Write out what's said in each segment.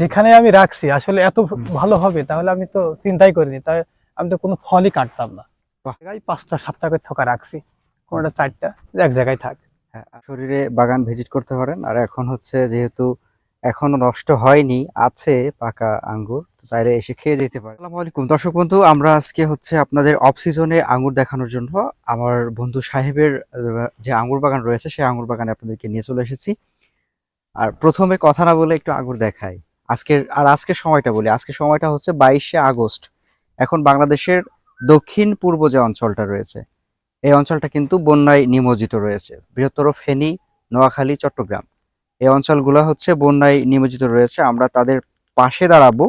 যেখানে আমি রাখছি আসলে এত ভালো হবে তাহলে আমি তো চিন্তাই করিনি। তাই আমি তো কোনো ফলই কাটতাম না। জায়গায় পাঁচটা সাতটা করে থোকা রাখছি কোনটা চারটা এক জায়গায় থাক। হ্যাঁ, শরীরে বাগান ভিজিট করতে পারেন। আর এখন হচ্ছে যেহেতু এখনও নষ্ট হয়নি আছে পাকা আঙ্গুর তো চাইলে এসে খেয়ে যেতে পারেন। আসসালামু আলাইকুম। দর্শক বন্ধু আমরা আজকে হচ্ছে আপনাদের অফ সিজনে আঙ্গুর দেখানোর জন্য আমার বন্ধু সাহেবের যে আঙ্গুর বাগান রয়েছে সেই আঙ্গুর বাগানে আপনাদেরকে নিয়ে চলে এসেছি। আর প্রথমে কথা না বলে একটু আঙ্গুর দেখাই। আজকের, আর আজকের সময়টা বলি, আজকের সময়টা হচ্ছে বাইশে আগস্ট। এখন বাংলাদেশের দক্ষিণ পূর্ব যে অঞ্চলটা রয়েছে, এই অঞ্চলটা কিন্তু বন্যায় নিমজ্জিত রয়েছে। বৃহত্তর ফেনী, নোয়াখালী, চট্টগ্রাম। এই অঞ্চলগুলো হচ্ছে বন্যায় নিমজ্জিত রয়েছে। আমরা তাদের পাশে দাঁড়াবো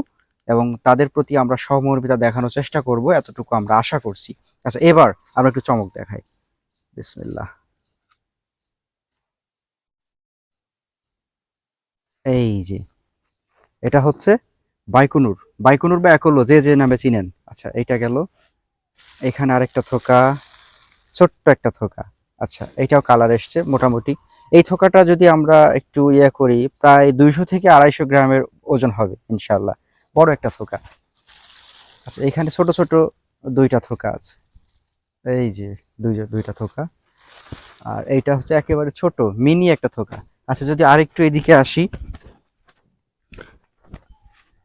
এবং তাদের প্রতি আমরা সহমর্মিতা দেখানোর চেষ্টা করব, এতটুকু আমরা আশা করছি। আচ্ছা এবার আমরা একটু চমক দেখাই। বিসমিল্লাহ। এই যে এটা হচ্ছে বাইকুনুর। বাইকুনুর বা একলো যে যে নামে চিনেন। আচ্ছা এইটা গেল। এখানে আরেকটা থোকা, ছোট্ট একটা থোকা। আচ্ছা এইটাও কালার এসছে মোটামুটি। এই থোকাটা যদি আমরা একটু ইয়ে করি, প্রায় দুইশো থেকে আড়াইশো গ্রামের ওজন হবে ইনশাল্লাহ বড় একটা থোকা। আচ্ছা এখানে ছোট ছোট দুইটা থোকা আছে। এই যে, দুই, দুইটা থোকা। আর এইটা হচ্ছে একেবারে ছোট, মিনি একটা থোকা। আচ্ছা যদি আরেকটু এদিকে আসি কিন্তু খুব বড়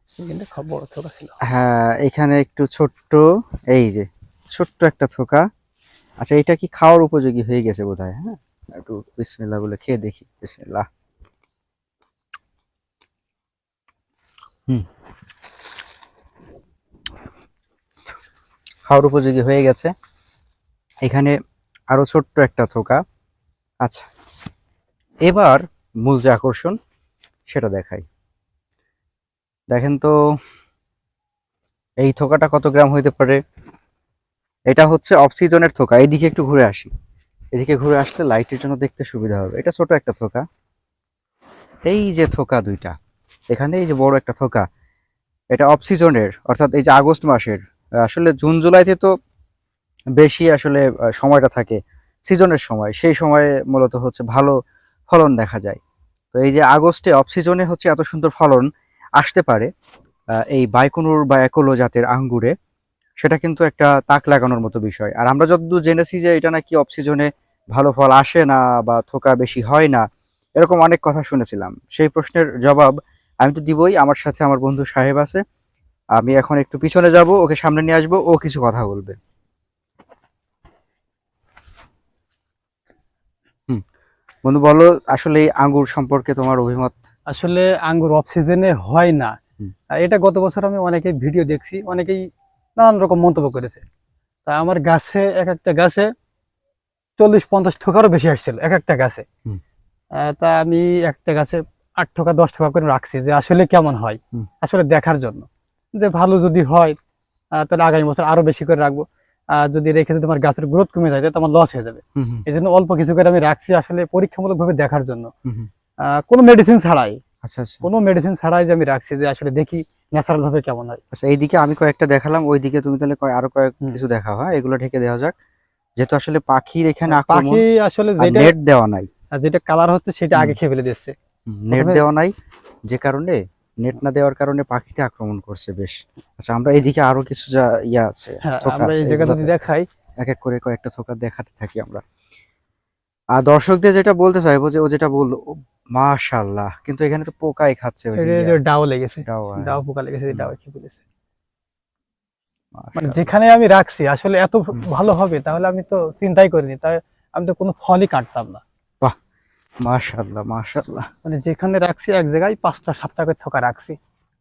থোকা ছিল হ্যাঁ এখানে একটু ছোট্ট, এই যে, ছোট্ট একটা থোকা। আচ্ছা এটা কি খাওয়ার উপযোগী হয়ে গেছে বোধহয়? হ্যাঁ একটু বিসমিল্লাহ বলে খেয়ে দেখি। বিসমিল্লাহ। হুম। খাওয়ার উপযোগী হয়ে গেছে। এখানে আরও ছোট্ট একটা থোকা। আচ্ছা এবার মূল যে আকর্ষণ, সেটা দেখাই। দেখেন তো, এই থোকাটা কত গ্রাম হইতে পারে? এটা হচ্ছে অফ সিজনের থোকা এইদিকে একটু ঘুরে আসি। এদিকে ঘুরে আসলে লাইটের জন্য দেখতে সুবিধা হবে। এটা ছোট একটা থোকা। এই যে থোকা দুইটা, এখানে এই যে বড় একটা থোকা, এটা অফ সিজনের অর্থাৎ এই যে আগস্ট মাসের, আসলে জুন জুলাইতে তো বেশি আসলে সময়টা থাকে সিজনের সময়, সেই সময়ে মূলত হচ্ছে ভালো ফলন দেখা যায়। তো এই যে আগস্টে অফ সিজনে হচ্ছে এত সুন্দর ফলন আসতে পারে এই বাইকুনুর বা একলো জাতের আঙ্গুরে, সেটা কিন্তু একটা তাক লাগানোর মতো বিষয়। আর আমরা যতদূর জেনেছি যে এটা নাকি অফ সিজনে ভালো ফল আসে না বা থোকা বেশি হয় না, এরকম অনেক কথা শুনেছিলাম। সেই প্রশ্নের জবাব আমি তো দিবই, আমার সাথে আমার বন্ধু সাহেব আছে। আমি এখন একটু পিছনে যাব, ওকে সামনে নিয়ে আসব, ও কিছু কথা বলবে। হুম। বন্ধু, বলো, আসলে আঙ্গুর সম্পর্কে তোমার অভিমত? আসলে আঙ্গুর অফ সিজনে হয় না। এটা গত বছর আমি অনেকেই ভিডিও দেখছি অনেকেই নানান রকম মন্তব্য করেছে। তা আমার গাছে এক একটা গাছে চল্লিশ পঞ্চাশ থোকারও বেশি আসছিল এক একটা গাছে। তা আমি একটা গাছে আট টাকা দশ টাকা করে রাখছি যে আসলে কেমন হয় আসলে দেখার জন্য। যে ভালো যদি হয় তাহলে আগামী বছর আরও বেশি করে রাখব। আর যদি রেখে যদি আমার গাছের গ্রোথ কমে যায় তাহলে আমার লস হয়ে যাবে। এই জন্য অল্প কিছু করে আমি রাখছি আসলে পরীক্ষামূলক ভাবে দেখার জন্য। কোনো মেডিসিন ছাড়াই। আচ্ছা আচ্ছা। কোনো মেডিসিন ছাড়াই যে আমি রাখছি যে আসলে দেখি ন্যাচারাল ভাবে কেমন হয়। আচ্ছা এইদিকে আমি কয়েকটা দেখালাম ওইদিকে তুমি তাহলে আরও কয়েক কিছু দেখা হয়? এগুলো ঢেকে দেওয়া যাক। যেহেতু আসলে পাখির এখানে পাখি আসলে যেটা নেট দেওয়া নাই। যেটা কালার হচ্ছে সেটা আগে খেয়ে ফেলে দিচ্ছে। নেট দেওয়া নাই যে কারণে নেট না দেওয়ার কারণে পাখিতে আক্রমণ করছে বেশ। আচ্ছা আমরা এইদিকে আরও কিছু যা ইয়া আছে হ্যাঁ আমরা এই জায়গাটা যদি দেখাই। এক এক করে কয়েকটা থোকা দেখাতে থাকি আমরা। আর দর্শকদের যেটা বলতে চাইব যে ও যেটা বলল মাশাল্লাহ কিন্তু এখানে তো পোকাই খাচ্ছে ওই যে ডাও লেগেছে। হ্যাঁ, ডাও পোকা লেগেছে ডাও খেয়ে ফেলেছে। মানে যেখানে আমি রাখছি আসলে এত ভালো হবে তাহলে আমি তো চিন্তাই করিনি। তাই আমি তো কোনো ফলই কাটতাম না। বাহ! মাশাআল্লাহ মাশাআল্লাহ। মানে যেখানে রাখছি এক জায়গায় পাঁচটা সাতটা করে থোকা রাখছি।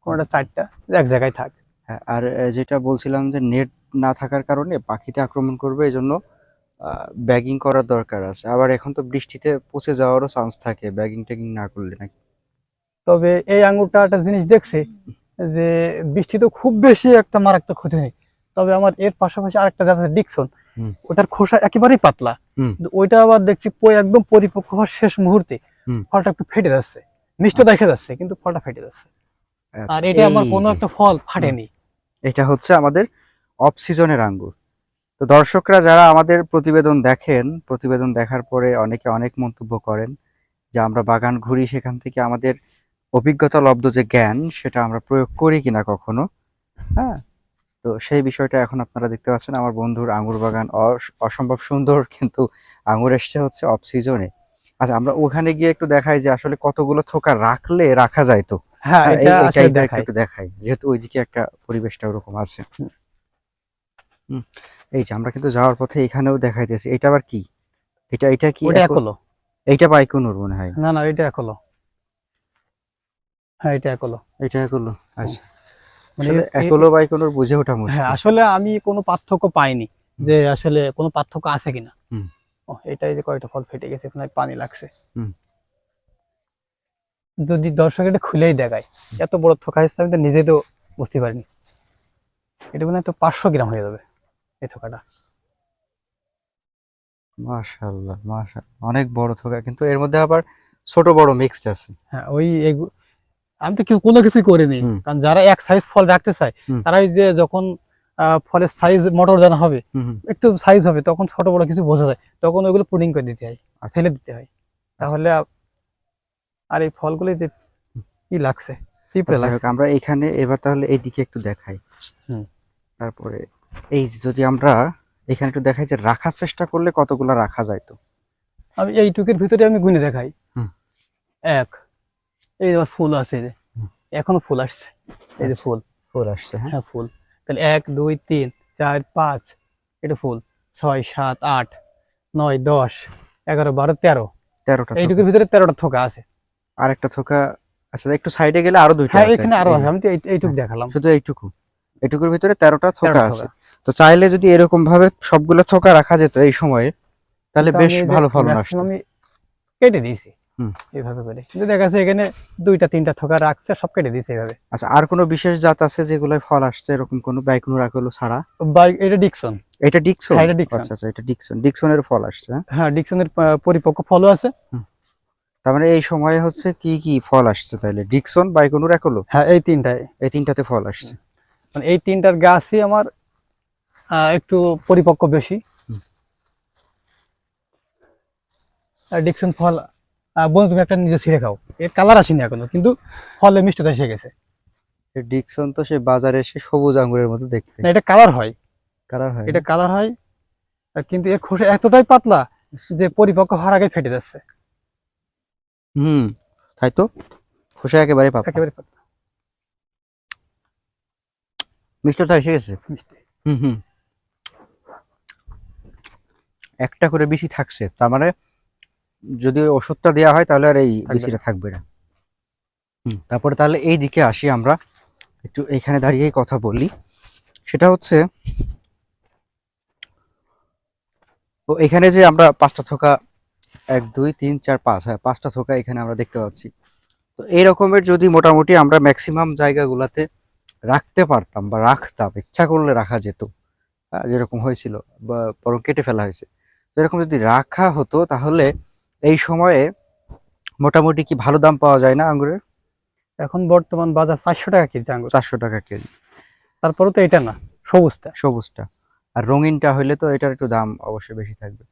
কোনটা চারটা এক জায়গায় থাক। হ্যাঁ আর যেটা বলছিলাম যে নেট না থাকার কারণে পাখিতে আক্রমণ করবে এই জন্য ব্যাগিং করার দরকার আছে। আবার এখন তো বৃষ্টিতে পচে যাওয়ারও চান্স থাকে ব্যাগিং ট্যাগিং না করলে নাকি? তবে এই আঙ্গুরটা একটা জিনিস দেখছি যে বৃষ্টি তো খুব বেশি একটা মারাত্মক ক্ষতি নেই তবে আমার এর পাশাপাশি আরেকটা জাত আছে ডিকসন ওটার খোসা একেবারেই পাতলা। ওইটা আবার দেখছি একদম পরিপক্ক হওয়ার শেষ মুহূর্তে ফলটা একটু ফেটে যাচ্ছে। মিষ্ট দেখা যাচ্ছে কিন্তু ফলটা ফেটে যাচ্ছে। আর আচ্ছা, এটা আমার কোনো একটা ফল ফাটেনি। এটা হচ্ছে আমাদের অফ সিজনের আঙ্গুর। তো দর্শকরা যারা আমাদের প্রতিবেদন দেখেন প্রতিবেদন দেখার পরে অনেকে অনেক মন্তব্য করেন যে আমরা বাগান ঘুরি সেখান থেকে আমাদের অভিজ্ঞতা লব্ধ যে জ্ঞান সেটা আমরা প্রয়োগ করি কিনা কখনো হ্যাঁ? তো সেই বিষয়টা এখন আপনারা দেখতে পাচ্ছেন। আমার বন্ধুর আঙ্গুর বাগান অস- অসম্ভব সুন্দর কিন্তু আঙ্গুর এসছে হচ্ছে অফ সিজনে আচ্ছা আমরা ওখানে গিয়ে একটু দেখাই যে আসলে কতগুলো থোকা রাখলে রাখা যায় তো? হ্যাঁ হ্যাঁ, একটু দেখাই যেহেতু ওইদিকে একটা পরিবেশটা ওরকম আছে। এই যে আমরা কিন্তু যাওয়ার পথে এখানেও দেখাইতেছি। এটা আবার কি? এটা এটা কি একো- একলো। এইটা বাইকুনুর মনে হয়। না না এটা একলো। হ্যাঁ এটা একলো। এটা একলো। আচ্ছা। মানে একলো বাইকুনুর বুঝে ওঠা মুশকিল। হ্যাঁ আসলে আমি কোনো পার্থক্য পাইনি যে আসলে কোনো পার্থক্য আছে কিনা। হুম। ও এটাই যে কয়টা ফল ফেটে গেছে এখানে পানি লাগছে। হুম। যদি দর্শক এটা খুলেই দেখায় এত বড় থোকা আমি তো নিজেই তো বুঝতে পারিনি। এটা মানে তো পাঁচশো গ্রাম হয়ে যাবে। এই থোকাটা। মাশাআল্লাহ মাশাআল্লাহ। অনেক বড় থোকা কিন্তু এর মধ্যে আবার ছোট বড় মিক্সড আছে। হ্যাঁ ওই আমি তো কেউ- কোনো কিছুই করিনি কারণ যারা এক সাইজ ফল রাখতে চায় তারা ওই যে যখন ফলের সাইজ মোটর জানা হবে একটু সাইজ হবে তখন ছোট বড় কিছু বোঝা যায়। তখন ওইগুলো পুডিং করে দিতে হয় আচ্ছা। ফেলে দিতে হয়। তাহলে আর এই ফলগুলো যে কি লাগছে আচ্ছা, লাগছে। আমরা এখানে এবার তাহলে এইদিকে একটু দেখাই। হুম। তারপরে এই যদি আমরা এখানে একটু দেখাই যে রাখার চেষ্টা করলে কতগুলা রাখা যায় তো? আমি এইটুকের ভিতরে আমি গুনে দেখাই। হুম। এক এই আমার ফুল আছে এখনও ফুল আসছে। এই যে আচ্ছা। ফুল। ফুল আসছে হ্যাঁ। হ্যাঁ ফুল। তাহলে এক দুই তিন চার পাঁচ এটা ফুল। ছয় সাত আট নয় দশ এগারো বারো তেরো। তেরোটা এইটুকুর ভিতরে তেরোটা থোকা আছে। আর একটা থোকা আচ্ছা একটু সাইডে গেলে আরও দুইটা হ্যাঁ এখানে আরও আছে। আমি তো এই- এইটুকু দেখালাম। শুধু এইটুকু? এইটুকুর ভিতরে তেরোটা থোকা আছে। তো চাইলে যদি এরকম ভাবে সবগুলো থোকা রাখা যেত এই সময়ে তাহলে বেশ ভালো ফলন আসতো। আমি কেটে দিয়েছি হুম। এইভাবে করে। কিন্তু দেখা যাচ্ছে এখানে দুইটা তিনটা থোকা রাখছে সব কেটে দিয়েছে এইভাবে। আচ্ছা আর কোনো বিশেষ জাত আছে যেগুলোয় ফল আসছে? এরকম কোনো বাইকুনো রাখল ছাড়া? বাইক এটা ডিকসন। এটা ডিকসন? হ্যাঁ, এটা ডিকসন। আচ্ছা আচ্ছা এটা ডিকসন। ডিকসনের ফল আসছে হ্যাঁ? হ্যাঁ ডিকসনের পরিপক্ক ফলও আছে। তার মানে এই সময়ে হচ্ছে কি কি ফল আসছে তাইলে? ডিকসন বাইকুনুর একলো হ্যাঁ এই তিনটায় এই তিনটাতে ফল আসছে। মানে এই তিনটার গাছই আমার একটু পরিপক্ক বেশি। ফল বন্ধু তুমি একটা নিজে ছিঁড়ে খাও। এর কালার আসেনি এখনও কিন্তু ফলে মিষ্টতা এসে গেছে। এই ডিকসন তো সে বাজারে এসে সবুজ আঙ্গুরের মতো দেখতে। না এটা কালার হয়। কালার হয় এটা কালার হয় কিন্তু এর খোসা এতটাই পাতলা যে পরিপক্ক হওয়ার আগে ফেটে যাচ্ছে। হুম তাই তো? খোসা একেবারে পাতলা। একেবারে পাতলা। মিষ্টতা এসে গেছে? মিষ্টি হুম হুম। একটা করে বেশি থাকছে তার মানে যদি ওষুধটা দেওয়া হয় তাহলে আর এই বেশিটা থাকবে না। তারপরে তাহলে এই দিকে আসি আমরা একটু এইখানে দাঁড়িয়েই কথা বলি। সেটা হচ্ছে তো এখানে যে আমরা পাঁচটা থোকা এক দুই তিন চার পাঁচ হ্যাঁ পাঁচটা থোকা এখানে আমরা দেখতে পাচ্ছি। তো এই রকমের যদি মোটামুটি আমরা ম্যাক্সিমাম জায়গাগুলোতে রাখতে পারতাম বা রাখতাম ইচ্ছা করলে রাখা যেত। যেরকম হয়েছিল বা বরং কেটে ফেলা হয়েছে। তো এরকম যদি রাখা হতো তাহলে এই সময়ে মোটামুটি কি ভালো দাম পাওয়া যায় না আঙ্গুরের? এখন বর্তমান বাজার চারশো টাকা কেজি আঙ্গুর। চারশো টাকা কেজি। তারপরে তো এটা না সবুজটা। সবুজটা। আর রঙিনটা হইলে তো এটার একটু দাম অবশ্যই বেশি থাকবে।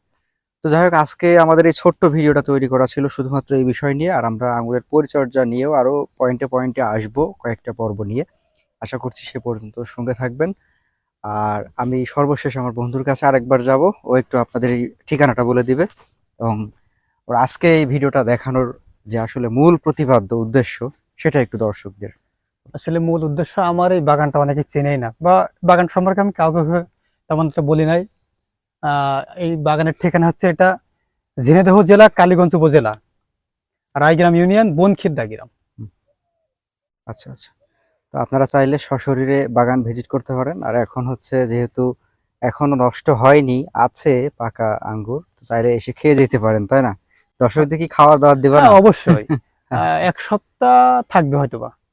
তো যাই হোক আজকে আমাদের এই ছোট্ট ভিডিওটা তৈরি করা ছিল শুধুমাত্র এই বিষয় নিয়ে আর আমরা আঙুরের পরিচর্যা নিয়েও আরও পয়েন্টে পয়েন্টে আসব কয়েকটা পর্ব নিয়ে। আশা করছি সে পর্যন্ত সঙ্গে থাকবেন। আর আমি সর্বশেষ আমার বন্ধুর কাছে আরেকবার যাব ও একটু আপনাদের এই ঠিকানাটা বলে দিবে। এবং ওর আজকে এই ভিডিওটা দেখানোর যে আসলে মূল প্রতিপাদ্য উদ্দেশ্য সেটা একটু দর্শকদের। আসলে মূল উদ্দেশ্য আমার এই বাগানটা অনেকে চেনেই না বা বাগান সম্পর্কে আমি কাউকে তেমন একটা বলি নাই। এই বাগানের ঠিকানা হচ্ছে এটা ঝিনাইদহ জেলা কালীগঞ্জ উপজেলা রায়গ্রাম ইউনিয়ন বনখিদ্দা গ্রাম আচ্ছা আচ্ছা। তো আপনারা চাইলে সশরীরে বাগান ভিজিট করতে পারেন। আর এখন হচ্ছে যেহেতু এখনও নষ্ট হয়নি আছে পাকা আঙ্গুর তো চাইলে এসে খেয়ে যেতে পারেন তাই না? দর্শকদের কি খাওয়া দাওয়া দেবেন হ্যাঁ, অবশ্যই। আচ্ছা, এক সপ্তাহ থাকবে হয়তো বা